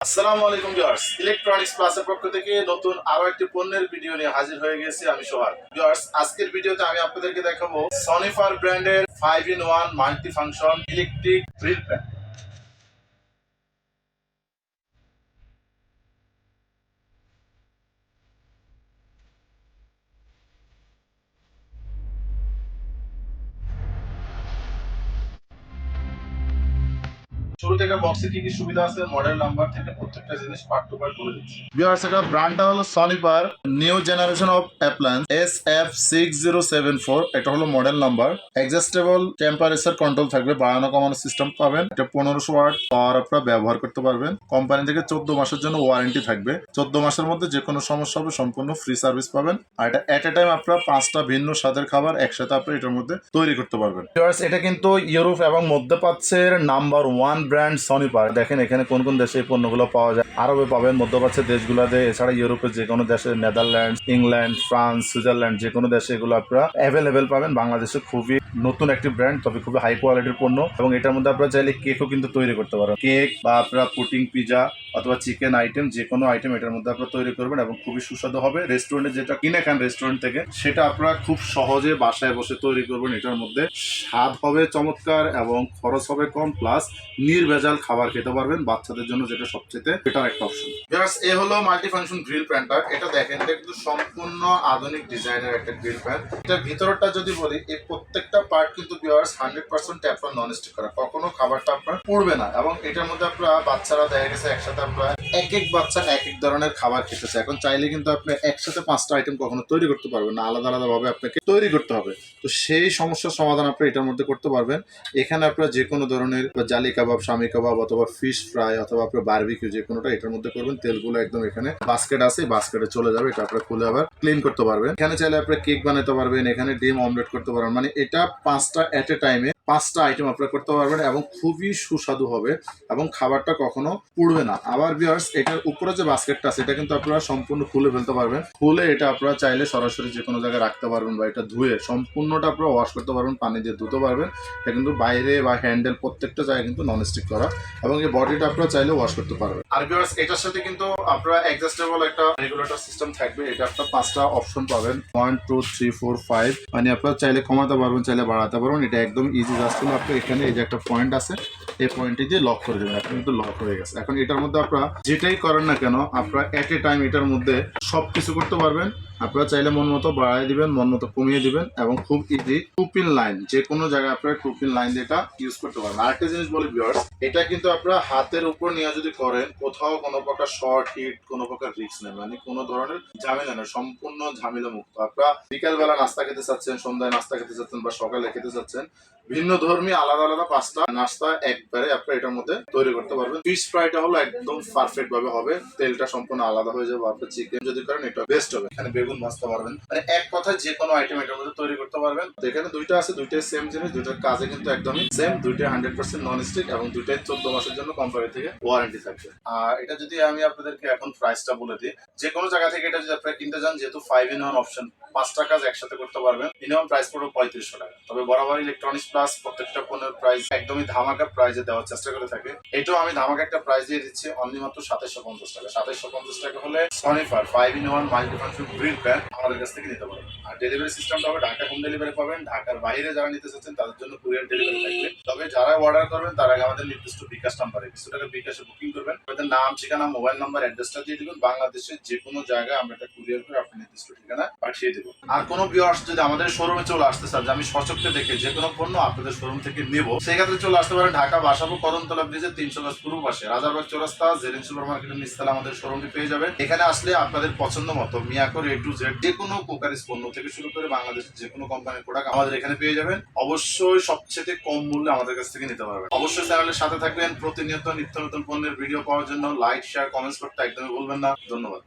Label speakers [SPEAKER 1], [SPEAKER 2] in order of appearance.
[SPEAKER 1] আসসালামু আলাইকুম viewers electronics প্লাসের পক্ষ থেকে নতুন আরও একটি পণ্যের ভিডিও নিয়ে হাজির হয়ে গেছি আমি সোহাগ। ভিউয়ার্স, আজকের ভিডিওতে আমি আপনাদেরকে দেখাবো সনিফার ব্র্যান্ডের five in one multi function electric grill pan শুরু থেকে বক্সে কি কি সুবিধা আছে? মডেল নাম্বার থেকে প্রত্যেকটা জিনিস পার্ট টু পার্ট বলে দিচ্ছি। ভিউয়ার্স এটা ব্র্যান্ডটা হলো Sonifer new generation of appliance S F six zero seven four এটা হলো model number adjustable temperature control থাকবে, বাড়ানো কমানো সিস্টেম পাবেন। এটা পনেরোশো ওয়াট পাওয়ার আপনারা ব্যবহার করতে পারবেন। কোম্পানি থেকে চোদ্দ মাসের জন্য ওয়ারেন্টি থাকবে। চোদ্দ মাসের মধ্যে যে কোনো সমস্যা হবে, সম্পূর্ণ ফ্রি সার্ভিস পাবেন। আর এটা এট এ টাইম আপনারা পাঁচটা ভিন্ন স্বাদের খাবার একসাথে আপনি এটার মধ্যে তৈরি করতে পারবেন। এটা কিন্তু ইউরোপ এবং মধ্যপ্রাচ্যের নাম্বার ওয়ান ব্র্যান্ড সনিপার দেখেন এখানে কোন কোন দেশে এই পণ্যগুলো পাওয়া যায়। আরবে পাবেন, মধ্যপ্রাচ্যের দেশগুলোতে, এছাড়া ইউরোপের যে কোনো দেশে নেদারল্যান্ড ইংল্যান্ড, ফ্রান্স, সুইজারল্যান্ড, যে কোনো দেশে এগুলো আপনারা অ্যাভেলেবেল পাবেন। বাংলাদেশে খুবই নতুন একটি ব্র্যান্ড তবে খুবই হাই কোয়ালিটির পণ্য এবং এটার মধ্যে আপনারা চাইলে কেকও কিন্তু তৈরি করতে পারেন। কেক বা আপনারা পুটিং পিজা অথবা চিকেন আইটেম যে কোনো আইটেম এটার মধ্যে আপনারা তৈরি করবেন এবং খুবই সুস্বাদু হবে। রেস্টুরেন্টে যেটা কিনে খান রেস্টুরেন্ট থেকে, সেটা আপনারা খুব সহজে বাসায় বসে তৈরি করবেন। এটার মধ্যে স্বাদ হবে চমৎকার এবং খরচ হবে কম প্লাস নির্ভেজাল খাবার খেতে পারবেন, বাচ্চাদের জন্য যেটা সবচেয়ে বেটার একটা অপশন এ হলো মাল্টি ফাংশন গ্রিল প্যানটা এটা দেখেন, এটা কিন্তু সম্পূর্ণ আধুনিক ডিজাইনের একটা গ্রিল প্যান এটার ভিতরটা যদি বলি, এই প্রত্যেকটা পার্ট কিন্তু ভিউয়ার্স হান্ড্রেড পার্সেন্ট ট্যাপন নন স্টিক করা। কখনো খাবারটা আপনার পড়বে না এবং এটার মধ্যে আপনারা বাচ্চারা দেখা গেছে একসাথে আপনারা এক এক বাচ্চা এক এক ধরনের খাবার খেতেছে। এখন চাইলে কিন্তু আপনি একসাথে পাঁচটা আইটেম কখনো তৈরি করতে পারবেন না। আলাদা আলাদা ভাবে আপনাকে তৈরি করতে হবে। তো সেই সমস্যার সমাধান আপনি এটার মধ্যে করতে পারবেন। এখানে আপনারা যে কোনো ধরনের জালি কাবাব স্বামী কাবাব অথবা ফিশ ফ্রাই অথবা আপনার বারবিকিউ যে কোনোটা, এটার মধ্যে করবেন। তেলগুলো একদম এখানে বাস্কেট আছে বাস্কেটে চলে যাবে, এটা আপনার খুলে আবার ক্লিন করতে পারবেন। এখানে চাইলে আপনার কেক বানাতে পারবেন, এখানে ডিম অমলেট করতে পারবেন। মানে এটা পাঁচটা এট এ টাইমে পাঁচটা আইটেম আপনারা করতে পারবেন এবং খুবই সুস্বাদু হবে এবং খাবারটা কখনো পুড়বে না। আবার বিয়ার্স এটার উপরে যে বাস্কেটটা আছে, এটা কিন্তু আপনারা সম্পূর্ণ খুলে ফেলতে পারবেন। খুলে এটা আপনারা চাইলে সরাসরি যে কোনো জায়গায় রাখতে পারবেন বা এটা ধুয়ে সম্পূর্ণটা আপনারা ওয়াশ করতে পারবেন, পানি দিয়ে ধুতে পারবেন। এটা কিন্তু বাইরে বা হ্যান্ডেল প্রত্যেকটা জায়গায় কিন্তু নন স্টিক করা এবং এই বডিটা আপনারা চাইলে ওয়াশ করতে পারবেন। আর বিয়ার্স এটার সাথে কিন্তু আপনারা অ্যাডজাস্টেবল একটা রেগুলেটর সিস্টেম থাকবে। এটা আপনার পাঁচটা অপশন পাবেন। One two three four five মানে আপনারা চাইলে কমাতে পারবেন চাইলে বাড়াতে পারবেন। এটা একদম ইজি জাস্ট হলো। আপনি এখানে এই যে একটা পয়েন্ট আছে এই পয়েন্টটি দিয়ে লক করে দেবেন। এখন কিন্তু লক হয়ে গেছে। এখন এটার মধ্যে আপনারা যেটাই করেন না কেন আপনারা এট এ টাইম এটার মধ্যে সব কিছু করতে পারবেন। আপনারা চাইলে মন মতো বাড়াই দিবেন, মন মতো কমিয়ে দিবেন এবং খুব ইজি টুপিন লাইন যে কোনো জায়গায় আপনারা টুপিন লাইন এটা ইউজ করতে পারবেন। আরেকটা জিনিস বলি ভিউয়ার্স এটা কিন্তু আপনারা হাতের উপর নিয়ে যদি করেন, কোথাও কোনো প্রকার শর্ট হিট কোনো প্রকার রিস্ক নেই। মানে কোনো ধরনের ঝামেলা নেই, সম্পূর্ণ ঝামেলা মুক্ত আপনারা বিকালবেলা নাস্তা খেতে চাচ্ছেন, সন্ধ্যায় নাস্তা খেতে চাচ্ছেন বা সকালে খেতে চাচ্ছেন, ভিন্ন ধর্মী আলাদা আলাদা পাঁচটা নাস্তা একবারে আপনারা এটার মধ্যে তৈরি করতে পারবেন। ফিশ ফ্রাইটা হলো একদম পারফেক্ট ভাবে হবে, তেলটা সম্পূর্ণ আলাদা হয়ে যাবে, আপনার চিকেন যদি করেন এটা বেস্ট হবে। এখানে বেগুন ভাজতে পারবেন মানে এক কথায় যে কোনো আইটেম এটার মধ্যে তৈরি করতে পারবেন। এখানে দুইটা আছে, দুইটাই সেম জিনিস, দুইটার কাজে কিন্তু একদমই সেম দুইটাই হান্ড্রেড পার্সেন্ট নন স্টিক এবং দুইটাই চোদ্দ মাসের জন্য কোম্পানি থেকে ওয়ারেন্টি থাকবে। আর এটা যদি আমি আপনাদেরকে এখন প্রাইসটা বলে দিই, যে কোনো জায়গা থেকে এটা যদি আপনারা কিনতে যান যেহেতু ফাইভ ইন ওয়ান অপশন পাঁচটা কাজ একসাথে করতে পারবেন মিনিমাম প্রাইস পড়বে পঁয়ত্রিশশো টাকা। তবে বরাবর ইলেকট্রনিক্স প্লাস প্রত্যেকটা পণ্যের প্রাইস একদমই ধামাকা প্রাইজে দেওয়ার চেষ্টা করে থাকে। এটাও আমি ধামাকা একটা প্রাইস দিয়ে দিচ্ছি অনলি মাত্র সাতাশশো পঞ্চাশ টাকা। সাতাশশো পঞ্চাশ টাকা হলে Sonifer five in one grill pan আমাদের কাছ থেকে নিতে পারবেন আর ডেলিভারি সিস্টেমটা হবে ঢাকা হোম ডেলিভারি পাবেন। ঢাকার বাইরে যারা নিতে চাচ্ছেন, তাদের জন্য কুরিয়ার ডেলিভারি থাকবে। তবে যারা অর্ডার করবেন, তার আগে আমাদের নির্দিষ্ট বিকাশ নাম্বারে কিছু টাকা বিকাশে বুকিং করবেন। আপনাদের নাম, ঠিকানা মোবাইল নাম্বার অ্যাড্রেসটা দিয়ে দিবেন। বাংলাদেশের যে কোনো জায়গায় আমরা এটা কুরিয়ার করে আপনার নির্দিষ্ট ঠিকানা পাঠিয়ে দেবো। আর কোনো ভিউয়ার্স যদি আমাদের শোরুমে চলে আসতে চান আমি সচক্ষে দেখে যে কোনো পণ্য আপনাদের শোরুম থেকে নেব সেই ক্ষেত্রে চলে আসতে পারেন ঢাকা বাসাবো কদমতলা ব্রিজের তিনশো গাছ পূর্ব পাশে। রাজারবাগ চৌরাস্তা, জেরিন সুপার মার্কেটের নিচতলা আমাদের শোরুমটি পেয়ে যাবেন। এখানে আসলে আপনাদের পছন্দ মতো মিয়াকোর এ টু জেড যে কোনো কোকারিস পণ্য থেকে শুরু করে বাংলাদেশের যে কোনো কোম্পানির প্রোডাক্ট আমাদের এখানে পেয়ে যাবেন। অবশ্যই সবচেয়ে কম মূল্যে আমাদের কাছ থেকে নিতে পারবেন। অবশ্যই চ্যানেলের সাথে থাকবেন, প্রতিনিয়ত নিত্য নতুন পণ্যের ভিডিও পাওয়ার জন্য লাইক শেয়ার কমেন্টস করতে একদমই ভুলবেন না। ধন্যবাদ।